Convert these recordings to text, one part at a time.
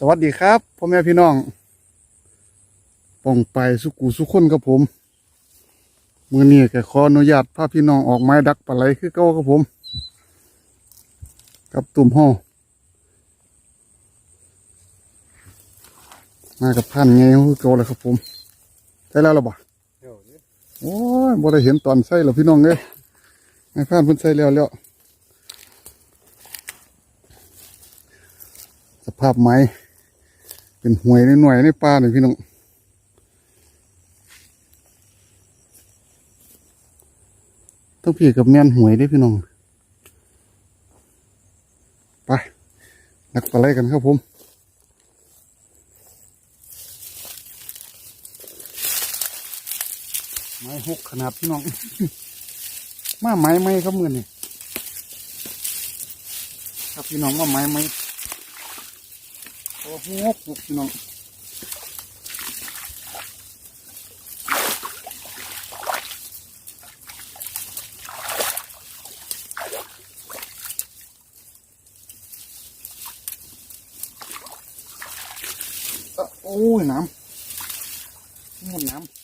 สวัสดีครับพ่อแม่พี่น้องป่องไปสุกูสุขคนครับผมมือนี้แกขออนุญาตพาพี่น้องออกไม้ดักปลาไหลคือเก้าครับผม กับตุ่มห่อมากับพันไงคือเก่าเลยครับผมใช่แล้วหรอบ่โอ้ยบ่ได้เห็นตอนใส่หรอพี่น้องเอ้ยไอ้พันเพิ่นใส่แล้วแล้วสภาพไม้ เป็นหวยในหน่วยในป่าเนี่ยพี่น้องต้องพี่กับแม่นหวยได้พี่น้อง ไปนักปลาไหลกันครับผมไม้หกขนาดพี่น้อง มาไม้ไหมครับมือนี่ครับพี่น้องว่าไม้ไหม โอ้โหหกหกพี่น้องโอ้ยน้ำนี่น้ำ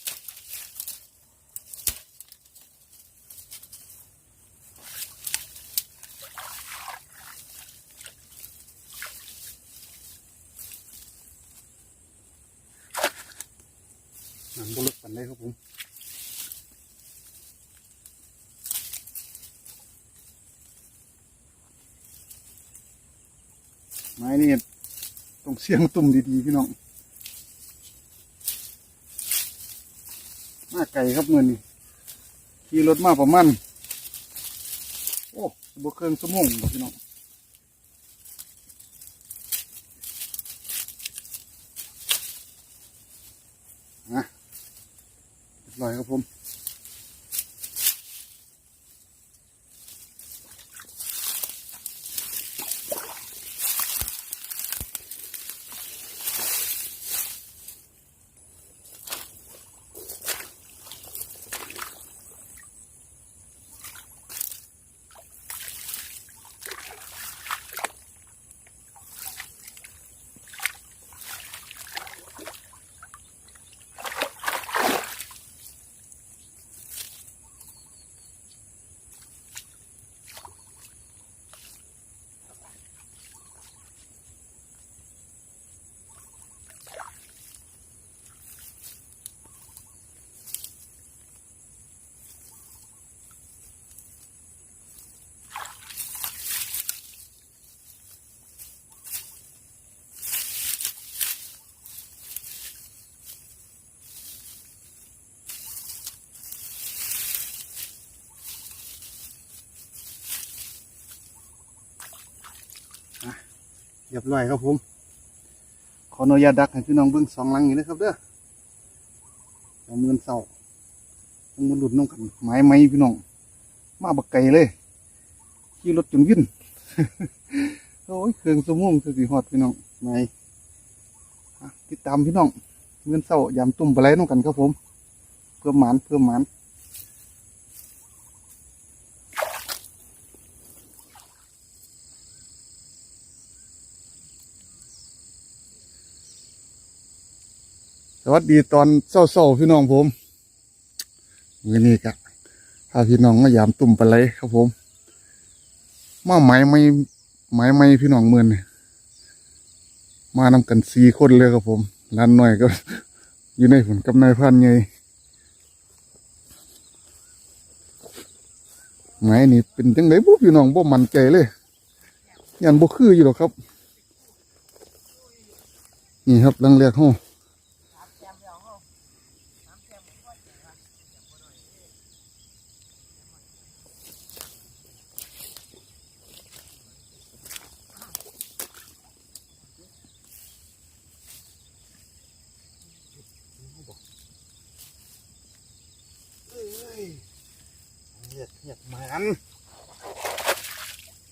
หนังบลึกกัน เลยครับผมไม้นี่ต้องเสียงตุ่มดีๆพี่น้อง มาไก่ครับเงินนี่ขี่รถมาประมาณโอ้บวเครื่องสมงพี่น้อง นะเรียบร้อย ครับผม รียบร้อยครับผม ขออนุญาตดักให้พี่น้องเบิ่งสองหลังนี้นะครับเด้อเอามือเศร้าต้องมันหลุดน้องกันไม้ไม้พี่น้อง มาบักไก่เลย ขี่รถจนวิ่นโอ้ยเครื่องสมองคือสีฮอดพี่น้องไม้อะติดตามพี่น้องเงินเศร้ายามตุ่มปลาไหลน้องกันครับผม เพิ่มหมานเพิ่มหมาน สวัสดีตอนเศร้าๆพี่น้องผมมือนี้กะพาพี่น้องมายามตุ่มปลาไหลครับผม มาไหมไม่ไหมไม่พี่น้องเมือนี่มานำกันสี่คนเลยครับผมร้านหน่อยก็อยู่ในผลกับนายพันไงไหมนี่เป็นจังไดบุพี่น้องบ่มันใจเลยยันบ่คืออยู่หรอกครับ นี่ครับลังเรียกห้อง เหยียดเหยียดมัน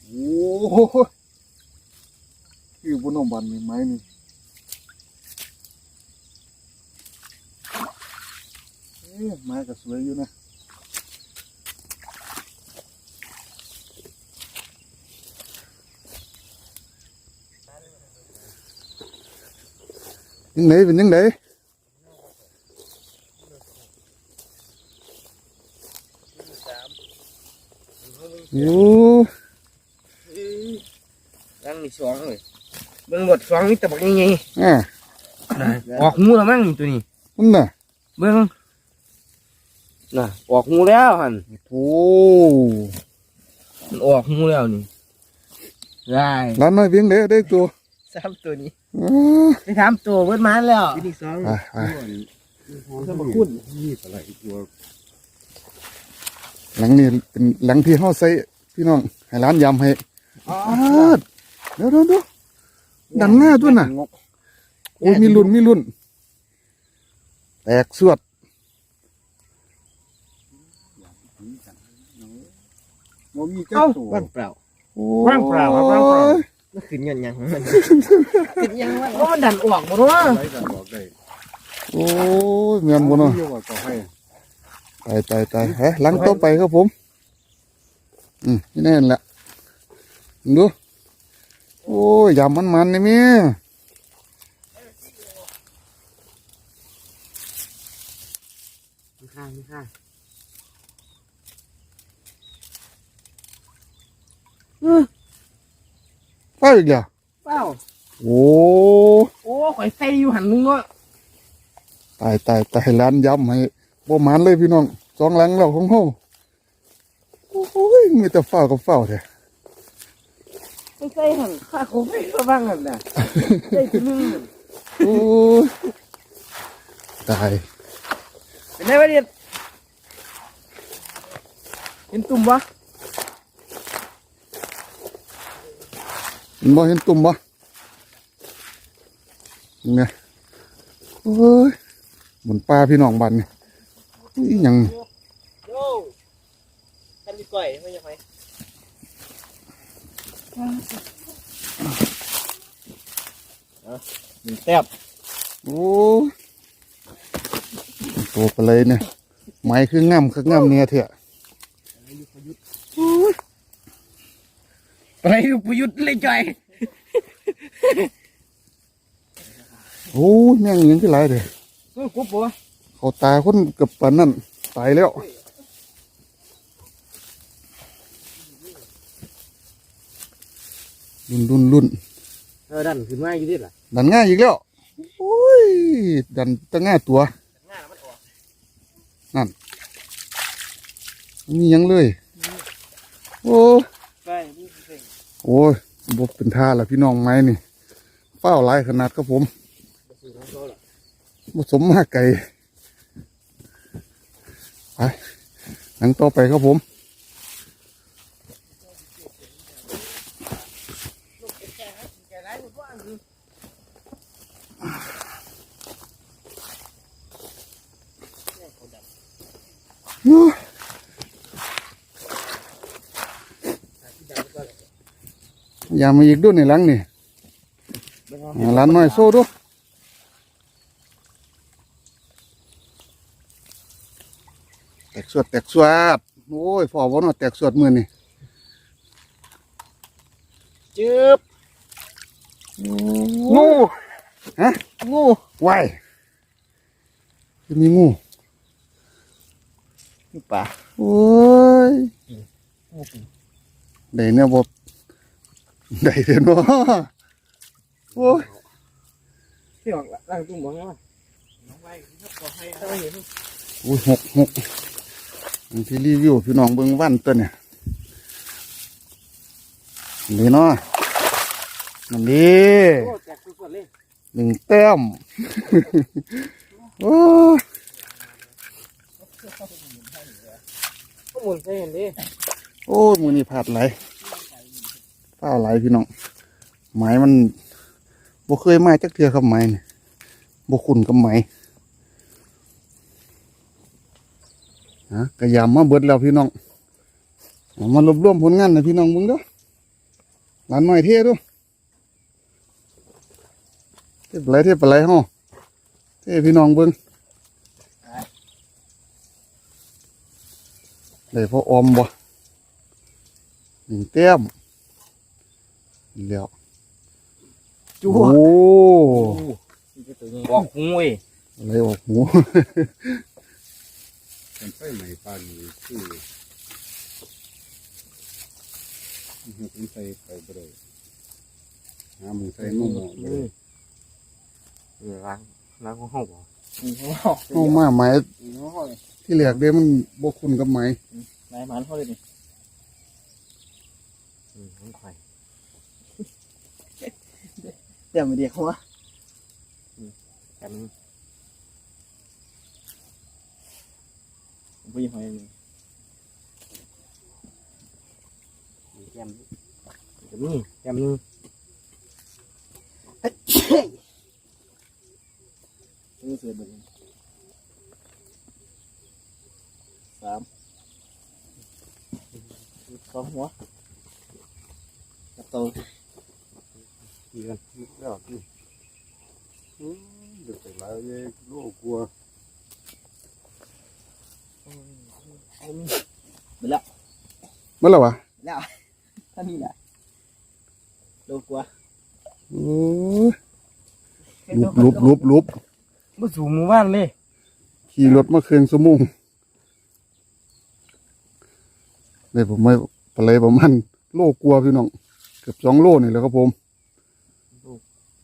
โอ้ โหคือบนนบันมีไหมนี่เอ๊ะไม้ก็สวยอยู่นะยังไงเป็นยังไงโอ้ ยังมีสองเลยเบิ่งหมดสองนี่ตะบักยังไงอ่าออกหูแล้วมั้งนี่ตัวนี้มันน่ะเบิ่งน่ะออกหูแล้วหันโอ้มันออกหูแล้วนี่ได้ร้านน้อยเพียงเด้ได้ตัวสามตัวนี้อ้าไปถามตัวเบิดมาแล้วอีกสองไปไปสมคุณนี่อะไรตัวหลังนี้เป็นหลังที่เฮาใส่พี่น้องให้ร้านยำให้อ้าด เดี๋ยวเดี๋ยวเดี๋ยวดันหน้าด้วยน่ะ โอ้ยมีรุ่นมีรุ่น แตกสวดมันมีเอ้าเจ้าตัวว่างเปล่าโอ้ว่างเปล่าครับว่างเปล่ายมันขึ้นเงินยังของมันขึ้นยังวะเพราะมันดันออกหมดวะอะไรกันบอกได้โอ้ยเมียนบนเนาะเรียกว่าต่อให้ตายตายตายเฮ้ยหลังต่อไปครับผม อืมนี่แน่นแหละดู โอ้ยยำมันมันๆนี่มีมีค่ามีค่าเป้าอีกแล้วเปล่าโอ้โอ้ข่อยใส่อยู่หันมึงเนาะตายตายตายร้านยำให้บ่หมันเลยพี่น้องสองหลังเราของเฮาโอ้ยมีแต่ฝ้าวกับฝ้าวแท้ ไม่ใส่หันข้าคงไม่ระวังหันน่ะใส่ตัวนึงโอ้ยตายเป็นไงวะเดียดเห็นตุ่มวะเห็นบ่เห็นตุ่มบ่ยังไงโอ้ยหมุนปลาพี่น้องบันนี่อีหยัง โย่ทำดีก่อยไม่ยังไง หนึ่งแต้มโอ้ยตัวไปเลยเนี่ยไม้คืองามคืองามเนี่ยเถอะไปประยุทธ์เลยจ่อยโอ้ยแม่งอิหยังที่ไรเด้อเฮ้ยกุ๊บปะเขาตาคนเกับปานนั่นตายแล้ว รุ่นรุ่นรุ่นเออดันขึ้นมาอยู่ดิล่ะดันง่ายอีกแล้วโอ้ยดันตั้งง่ายตัวง่ายมันออกมีหยังเลย โอ้ไปนี่เพ่งโอ้ยบกเป็นท่าละพี่น้องไม้นี่เป้าหลายขนาดครับผมสูตรของเขาล่ะผสมมากไก่ไปหลังต่อไปครับผม แกไรหมดว่าคื อย่ามาอีกด้วยในหลังนี่อ่าหลานน้อยโซ่ดูแตกสวดแตกสวดโอ้ยพอวเนาแตกสวดมือนี่จืบ งูฮะงูวายจะมีงูนี่ป่าโอ้ยได้เนี่ยบได้เด้อเนาะโอ้ยที่ออกล่างตุ้มบอกไงวะน้องไปถ้าปลอดภัยถ้าไม่เห็นโอ้ยหกหกอันที่รีวิวพี่น้องเบิ่งวันตัวเนี่ยนี่เนาะ นั่นดีหนึ่งแต้มโอ้หมุนใส่เห็นดิโอ้มือนี่ผาดไหลเฝ้าไหลพี่น้องไม้มันบ่เคยมาจักเทือกับไม้นี่บ่คุ้นกับไม้ฮะกระยำมาเบิดแล้วพี่น้องมารวบรวมผลงานนะพี่น้องมึงเด้อหลานหน่อยเท่ดู เท่ปะไรเท่ปะไรฮะเท่พี่น้องเบิ้งได้พอออมบ่หนึ่งแต้มแล้วจูโอ้ยบอกงูเว้ยอะไรออกหูเป็นไฟใหม่ปานนี้คือมันเป็นใส่ไปบ่ได้หาหมึงใส่งงๆบ่นี่ ได้นี่ล้างล้างของห้องบ่เข้ามาไหมน้องห้องเลยที่แหลกเด้มันบกคุณกับไหมนายหมันเขาเลยนี่ของไข่เดี๋ยวมาเดียวหัวกันผมไปยิงหอยนี่แกมจะมีแกมนึง นี่เสือบึ้งสามสองหัวกับโตเรียนแล้วที่เดี๋ยวไปหลายเยโลกลัวเมื่อไหร่วะแล้วท่านี้แหละโลกว่าโอ้ยลุบลุบลุบลุบ มาสู่หมู่บ้านเลย ขี่รถมาเครื่องสมุงเลยผมไม่ปลายประมาณโลกลัวพี่น้อง เกือบสองโลนี่แหละครับผม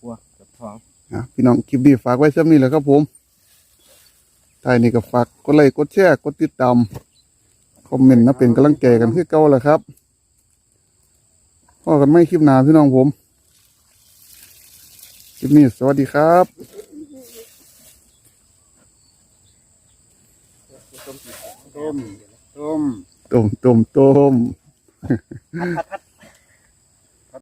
กลัวกับท้องอะพี่น้องคลิปดีฝากไว้ซ้ำนี้แหละครับผมท้ายนี้ก็ฝากกดไลค์กดแชร์กดติดตามคอมเมนต์นะเป็นกำลังใจกันคือเก่าแหละครับพอกันไม่คลิปหน้าพี่น้องผม คลิปนี้สวัสดีครับ ต้มต้มต้มต้มต้ม พัดพัดพัด